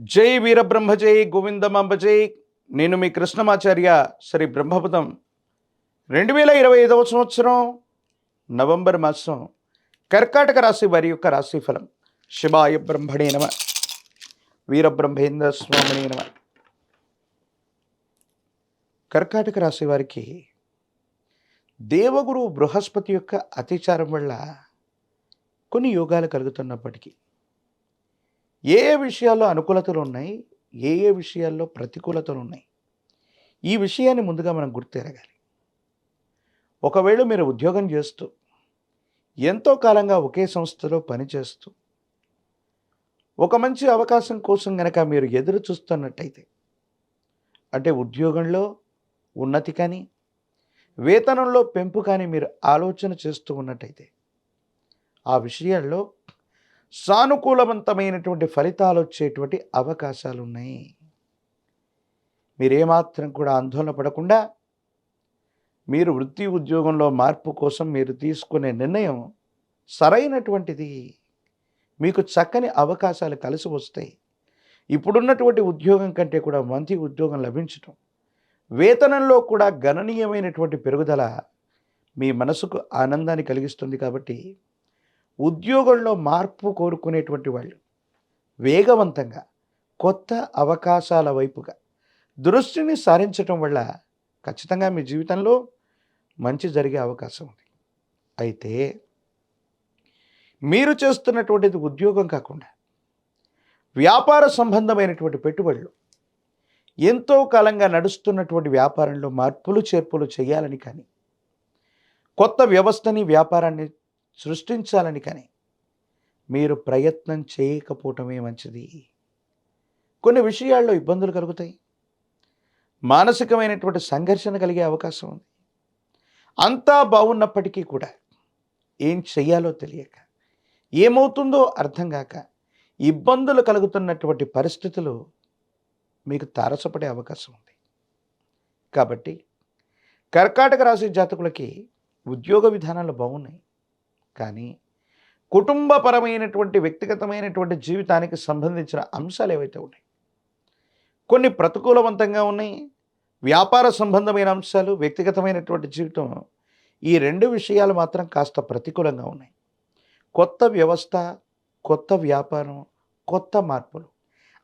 జై వీరబ్రహ్మ జై గోవిందమాంబ జై నేను మీ కృష్ణమాచార్య శ్రీ బ్రహ్మపదం. రెండు వేల ఇరవై ఐదవ సంవత్సరం నవంబర్ మాసం కర్కాటక రాశి వారి యొక్క రాశి ఫలం. శివాయ బ్రహ్మణే నమ. వీరబ్రహ్మేంద్ర స్వామినే నమ. కర్కాటక రాశి వారికి దేవగురు బృహస్పతి యొక్క అతిచారం వల్ల కొన్ని యోగాలు కలుగుతున్నప్పటికీ ఏ ఏ విషయాల్లో అనుకూలతలు ఉన్నాయి ఏ ఏ విషయాల్లో ప్రతికూలతలు ఉన్నాయి ఈ విషయాన్ని ముందుగా మనం గుర్తెరగాలి. ఒకవేళ మీరు ఉద్యోగం చేస్తూ ఎంతో కాలంగా ఒకే సంస్థలో పనిచేస్తూ ఒక మంచి అవకాశం కోసం గనక మీరు ఎదురు చూస్తున్నట్టయితే అంటే ఉద్యోగంలో ఉన్నతి కానీ వేతనంలో పెంపు కానీ మీరు ఆలోచన చేస్తూ ఉన్నట్టయితే ఆ విషయాల్లో సానుకూలవంతమైనటువంటి ఫలితాలు వచ్చేటువంటి అవకాశాలు ఉన్నాయి మీరేమాత్రం కూడా ఆందోళన పడకుండా మీరు వృత్తి ఉద్యోగంలో మార్పు కోసం మీరు తీసుకునే నిర్ణయం సరైనటువంటిది. మీకు చక్కని అవకాశాలు కలిసి వస్తాయి. ఇప్పుడున్నటువంటి ఉద్యోగం కంటే కూడా మంచి ఉద్యోగం లభించటం వేతనంలో కూడా గణనీయమైనటువంటి పెరుగుదల మీ మనసుకు ఆనందాన్ని కలిగిస్తుంది కాబట్టి ఉద్యోగంలో మార్పు కోరుకునేటువంటి వాళ్ళు వేగవంతంగా కొత్త అవకాశాల వైపుగా దృష్టిని సారించటం వల్ల ఖచ్చితంగా మీ జీవితంలో మంచి జరిగే అవకాశం ఉంది. అయితే మీరు చేస్తున్నటువంటిది ఉద్యోగం కాకుండా వ్యాపార సంబంధమైనటువంటి పెట్టుబడులు ఎంతో కాలంగా నడుస్తున్నటువంటి వ్యాపారంలో మార్పులు చేర్పులు చేయాలని కానీ కొత్త వ్యవస్థని వ్యాపారాన్ని సృష్టించాలని కానీ మీరు ప్రయత్నం చేయకపోవటమే మంచిది. కొన్ని విషయాల్లో ఇబ్బందులు కలుగుతాయి. మానసికమైనటువంటి సంఘర్షణ కలిగే అవకాశం ఉంది. అంతా బాగున్నప్పటికీ కూడా ఏం చెయ్యాలో తెలియక ఏమవుతుందో అర్థం కాక ఇబ్బందులు కలుగుతున్నటువంటి పరిస్థితులు మీకు తారసపడే అవకాశం ఉంది. కాబట్టి కర్కాటక రాశి జాతకులకి ఉద్యోగ విధానాలు బాగున్నాయి. కానీ కుటుంబపరమైనటువంటి వ్యక్తిగతమైనటువంటి జీవితానికి సంబంధించిన అంశాలు ఏవైతే ఉన్నాయి? కొన్ని ప్రతికూలవంతంగా ఉన్నాయి. వ్యాపార సంబంధమైన అంశాలు వ్యక్తిగతమైనటువంటి జీవితం ఈ రెండు విషయాలు మాత్రం కాస్త ప్రతికూలంగా ఉన్నాయి. కొత్త వ్యవస్థ కొత్త వ్యాపారం కొత్త మార్పులు.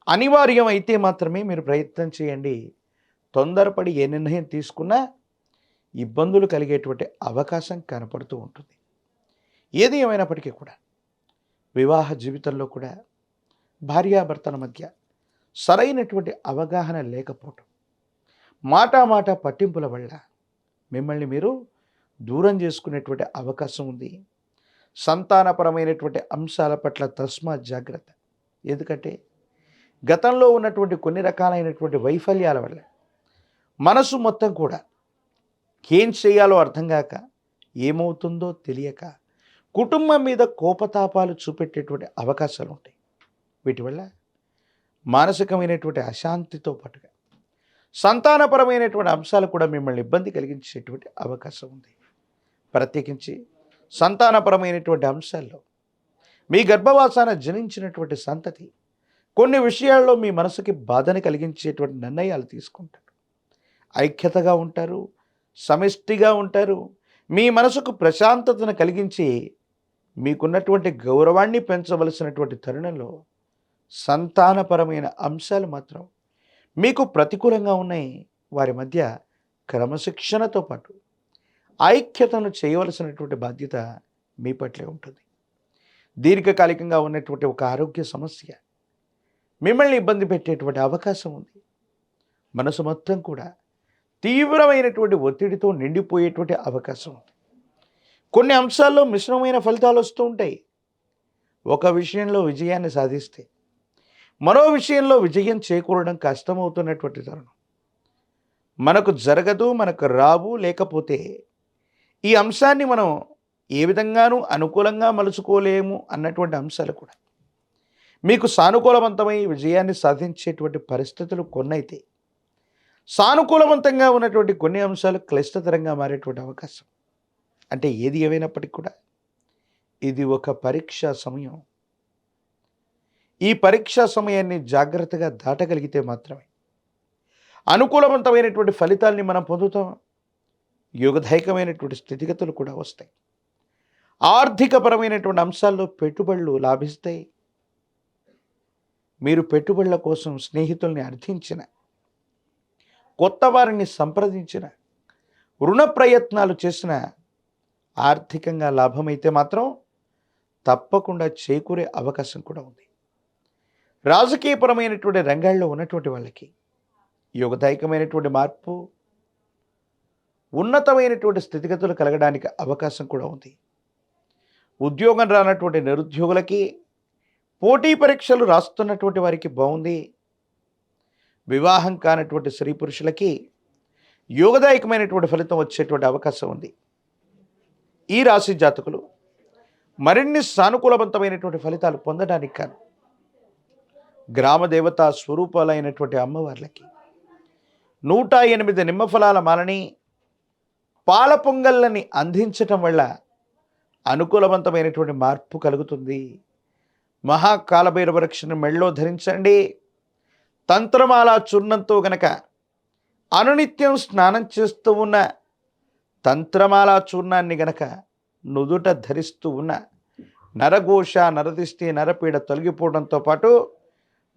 అనివార్యం అయితే మాత్రమే మీరు ప్రయత్నం చేయండి. తొందరపడి ఏ నిర్ణయం తీసుకున్నా ఇబ్బందులు కలిగేటువంటి అవకాశం కనపడుతూ ఉంటుంది. ఏది ఏమైనప్పటికీ కూడా వివాహ జీవితంలో కూడా భార్యాభర్తల మధ్య సరైనటువంటి అవగాహన లేకపోవటం మాట మాట పట్టింపుల వల్ల మిమ్మల్ని మీరు దూరం చేసుకునేటువంటి అవకాశం ఉంది. సంతానపరమైనటువంటి అంశాల పట్ల తస్మా జాగ్రత్త. ఎందుకంటే గతంలో ఉన్నటువంటి కొన్ని రకాలైనటువంటి వైఫల్యాల వల్ల మనసు మొత్తం కూడా ఏం చేయాలో అర్థం కాక ఏమవుతుందో తెలియక కుటుంబం మీద కోపతాపాలు చూపెట్టేటువంటి అవకాశాలు ఉంటాయి వీటి వల్ల మానసికమైనటువంటి అశాంతితో పాటుగా సంతానపరమైనటువంటి అంశాలు కూడా మిమ్మల్ని ఇబ్బంది కలిగించేటువంటి అవకాశం ఉంది. ప్రత్యేకించి సంతానపరమైనటువంటి అంశాల్లో మీ గర్భవాసాన జనించినటువంటి సంతతి కొన్ని విషయాల్లో మీ మనసుకి బాధని కలిగించేటువంటి నిర్ణయాలు తీసుకుంటారు. ఐక్యతగా ఉంటారు సమిష్టిగా ఉంటారు. మీ మనసుకు ప్రశాంతతను కలిగించి మీకున్నటువంటి గౌరవాన్ని పెంచవలసినటువంటి తరుణంలో సంతానపరమైన అంశాలు మాత్రం మీకు ప్రతికూలంగా ఉన్నాయి. వారి మధ్య క్రమశిక్షణతో పాటు ఐక్యతను చేయవలసినటువంటి బాధ్యత మీ పట్లే ఉంటుంది. దీర్ఘకాలికంగా ఉన్నటువంటి ఒక ఆరోగ్య సమస్య మిమ్మల్ని ఇబ్బంది పెట్టేటువంటి అవకాశం ఉంది. మనసు మొత్తం కూడా తీవ్రమైనటువంటి ఒత్తిడితో నిండిపోయేటువంటి అవకాశం ఉంది. కొన్ని అంశాల్లో మిశ్రమమైన ఫలితాలు వస్తూ ఉంటాయి. ఒక విషయంలో విజయాన్ని సాధిస్తే మరో విషయంలో విజయం చేకూరడం కష్టమవుతున్నటువంటి తరుణం. మనకు జరగదు మనకు రావు లేకపోతే ఈ అంశాన్ని మనం ఏ విధంగానూ అనుకూలంగా మలుచుకోలేము అన్నటువంటి అంశాలు కూడా. మీకు సానుకూలవంతమై విజయాన్ని సాధించేటువంటి పరిస్థితులు కొన్నైతే సానుకూలవంతంగా ఉన్నటువంటి కొన్ని అంశాలు క్లిష్టతరంగా మారేటువంటి అవకాశం. అంటే ఏది ఏమైనప్పటికీ కూడా ఇది ఒక పరీక్ష సమయం. ఈ పరీక్షా సమయాన్ని జాగ్రత్తగా దాటగలిగితే మాత్రమే అనుకూలవంతమైనటువంటి ఫలితాల్ని మనం పొందుతాం. యుగదాయకమైనటువంటి స్థితిగతులు కూడా వస్తాయి. ఆర్థికపరమైనటువంటి అంశాల్లో పెట్టుబడులు లాభిస్తాయి. మీరు పెట్టుబడుల కోసం స్నేహితుల్ని అర్థించిన కొత్త వారిని సంప్రదించిన రుణ ప్రయత్నాలు చేసిన ఆర్థికంగా లాభమైతే మాత్రం తప్పకుండా చేకూరే అవకాశం కూడా ఉంది. రాజకీయపరమైనటువంటి రంగాల్లో ఉన్నటువంటి వాళ్ళకి యుగదాయకమైనటువంటి మార్పు ఉన్నతమైనటువంటి స్థితిగతులు కలగడానికి అవకాశం కూడా ఉంది. ఉద్యోగం రానటువంటి నిరుద్యోగులకి పోటీ పరీక్షలు రాస్తున్నటువంటి వారికి బాగుంది. వివాహం కానటువంటి స్త్రీ పురుషులకి యోగదాయకమైనటువంటి ఫలితం వచ్చేటువంటి అవకాశం ఉంది. ఈ రాశి జాతకులు మరిన్ని సానుకూలవంతమైనటువంటి ఫలితాలు పొందడానికి కాను. గ్రామ దేవతా స్వరూపాలైనటువంటి అమ్మవార్లకి నూట ఎనిమిది నిమ్మఫలాల మాలని పాల పొంగళ్ళని అందించటం వల్ల అనుకూలవంతమైనటువంటి మార్పు కలుగుతుంది. మహాకాలభైరవ రక్షణ మెళ్ళో ధరించండి. తంత్రమాల చూర్ణంతో గనక అనునిత్యం స్నానం చేస్తూ ఉన్న తంత్రమాల చూర్ణాన్ని గనక నుదుట ధరిస్తూ ఉన్న నరఘోష నరదిష్టి నరపీడ తొలగిపోవడంతో పాటు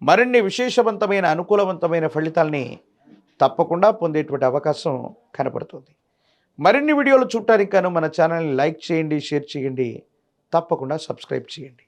మరిన్ని విశేషవంతమైన అనుకూలవంతమైన ఫలితాల్ని తప్పకుండా పొందేటువంటి అవకాశం కనపడుతుంది. మరిన్ని వీడియోలు చూడటానికి గాను మన ఛానల్ని లైక్ చేయండి షేర్ చేయండి తప్పకుండా సబ్స్క్రైబ్ చేయండి.